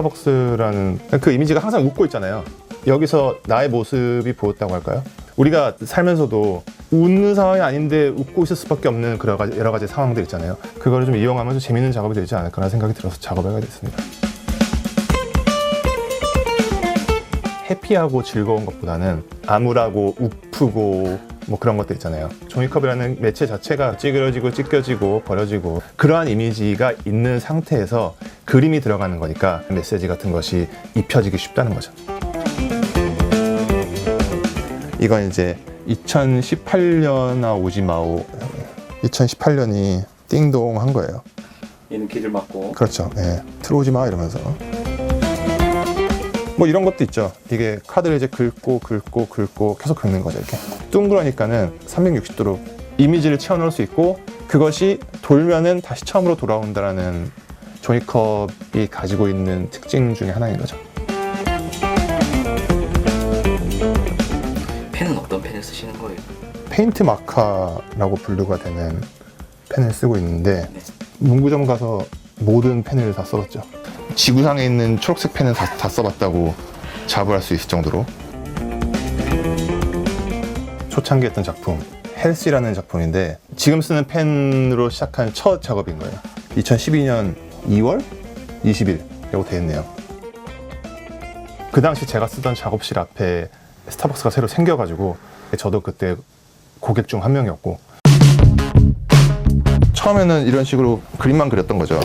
스타벅스라는 그 이미지가 항상 웃고 있잖아요. 여기서 나의 모습이 보였다고 할까요? 우리가 살면서도 웃는 상황이 아닌데 웃고 있을 수밖에 없는 그런 가지- 여러 가지 상황들 있잖아요. 그거를 좀 이용하면서 재밌는 작업이 되지 않을까라는 생각이 들어서 작업을 하게 됐습니다. 해피하고 즐거운 것보다는 암울하고 우프고 뭐 그런 것들 있잖아요. 종이컵이라는 매체 자체가 찌그러지고 찢겨지고 버려지고 그러한 이미지가 있는 상태에서 그림이 들어가는 거니까 메시지 같은 것이 입혀지기 쉽다는 거죠. 이건 이제 2018년아 오지마오 2018년이 띵동 한 거예요. 얘는 길을 막고 그렇죠. 예. 들어오지 마 이러면서. 뭐 이런 것도 있죠. 이게 카드를 이제 긁고 긁고 긁고 계속 긁는 거죠. 이렇게 둥그러니까는 360도로 이미지를 채워넣을 수 있고 그것이 돌면은 다시 처음으로 돌아온다라는 종이컵이 가지고 있는 특징 중에 하나인 거죠. 펜은 어떤 펜을 쓰시는 거예요? 페인트 마카라고 분류가 되는 펜을 쓰고 있는데 네. 문구점 가서 모든 펜을 다 써봤죠. 지구상에 있는 초록색 펜은 다, 다 써봤다고 자부할 수 있을 정도로 초창기 했던 작품 헬시라는 작품인데 지금 쓰는 펜으로 시작한 첫 작업인 거예요. 2012년 2월 20일 이라고 되어 있네요. 그 당시 제가 쓰던 작업실 앞에 스타벅스가 새로 생겨가지고 저도 그때 고객 중 한 명이었고 처음에는 이런 식으로 그림만 그렸던 거죠.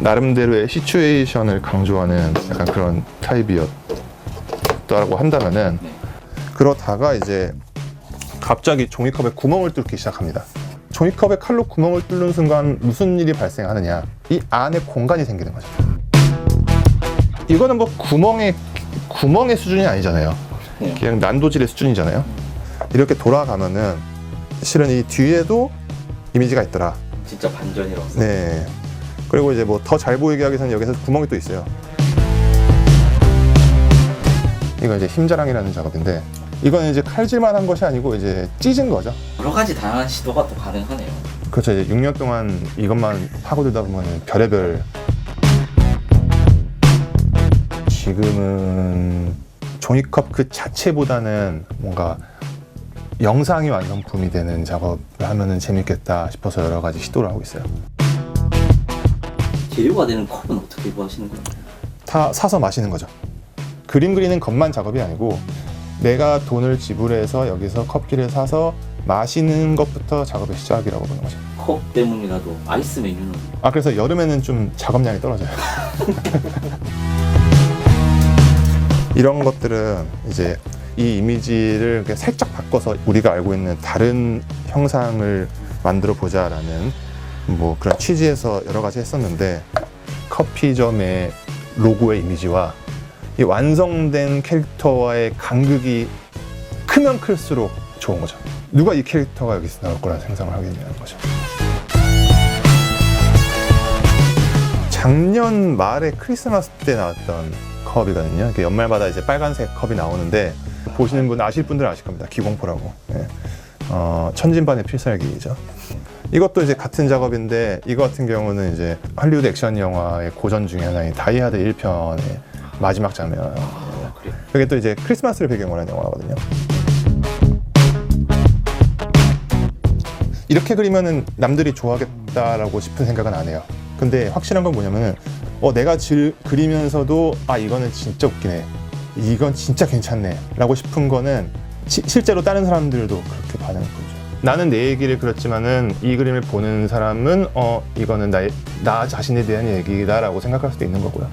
나름대로의 시츄에이션을 강조하는 약간 그런 타입이었다고 한다면은 그러다가 이제 갑자기 종이컵에 구멍을 뚫기 시작합니다. 종이컵에 칼로 구멍을 뚫는 순간 무슨 일이 발생하느냐? 이 안에 공간이 생기는 거죠. 이거는 뭐 구멍의 구멍의 수준이 아니잖아요. 네. 그냥 난도질의 수준이잖아요. 이렇게 돌아가면은 실은 이 뒤에도 이미지가 있더라. 진짜 반전이라고 네. 그리고 이제 뭐 더 잘 보이게 하기 위해서는 여기서 구멍이 또 있어요. 이거 이제 힘자랑이라는 작업인데 이거는 이제 칼질만 한 것이 아니고 이제 찢은 거죠. 여러 가지 다양한 시도가 또 가능하네요. 그렇죠. 이제 6년 동안 이것만 파고들다 보면 별의별 지금은 종이컵 그 자체보다는 뭔가 영상이 완성품이 되는 작업을 하면은 재밌겠다 싶어서 여러 가지 시도를 하고 있어요. 재료가 되는 컵은 어떻게 구하시는 거예요? 다 사서 마시는 거죠. 그림 그리는 것만 작업이 아니고 내가 돈을 지불해서 여기서 커피를 사서 마시는 것부터 작업의 시작이라고 보는 거죠. 컵 때문이라도 아이스 메뉴는 아 그래서 여름에는 좀 작업량이 떨어져요. 이런 것들은 이제 이 이미지를 살짝 바꿔서 우리가 알고 있는 다른 형상을 만들어 보자라는 뭐 그런 취지에서 여러 가지 했었는데 커피점의 로고의 이미지와 이 완성된 캐릭터와의 간극이 크면 클수록 좋은 거죠. 누가 이 캐릭터가 여기서 나올 거라는 상상을 하겠냐는 거죠. 작년 말에 크리스마스 때 나왔던 컵이거든요. 연말마다 이제 빨간색 컵이 나오는데 보시는 분 아실 분들은 아실 겁니다. 기공포라고. 예. 어, 천진반의 필살기죠. 이것도 이제 같은 작업인데 이거 같은 경우는 이제 할리우드 액션 영화의 고전 중에 하나인 다이하드 1편의 마지막 장면. 아, 그래요. 그게 또 이제 크리스마스를 배경으로 한 영화거든요. 이렇게 그리면은 남들이 좋아하겠다라고 싶은 생각은 안 해요. 근데 확실한 건 뭐냐면은 어 내가 질, 그리면서도 아 이거는 진짜 웃기네. 이건 진짜 괜찮네. 라고 싶은 거는 시- 실제로 다른 사람들도 그렇게 반응을 보죠. 나는 내 얘기를 그렸지만은 이 그림을 보는 사람은 어 이거는 나, 나 자신에 대한 얘기다라고 생각할 수도 있는 거고요.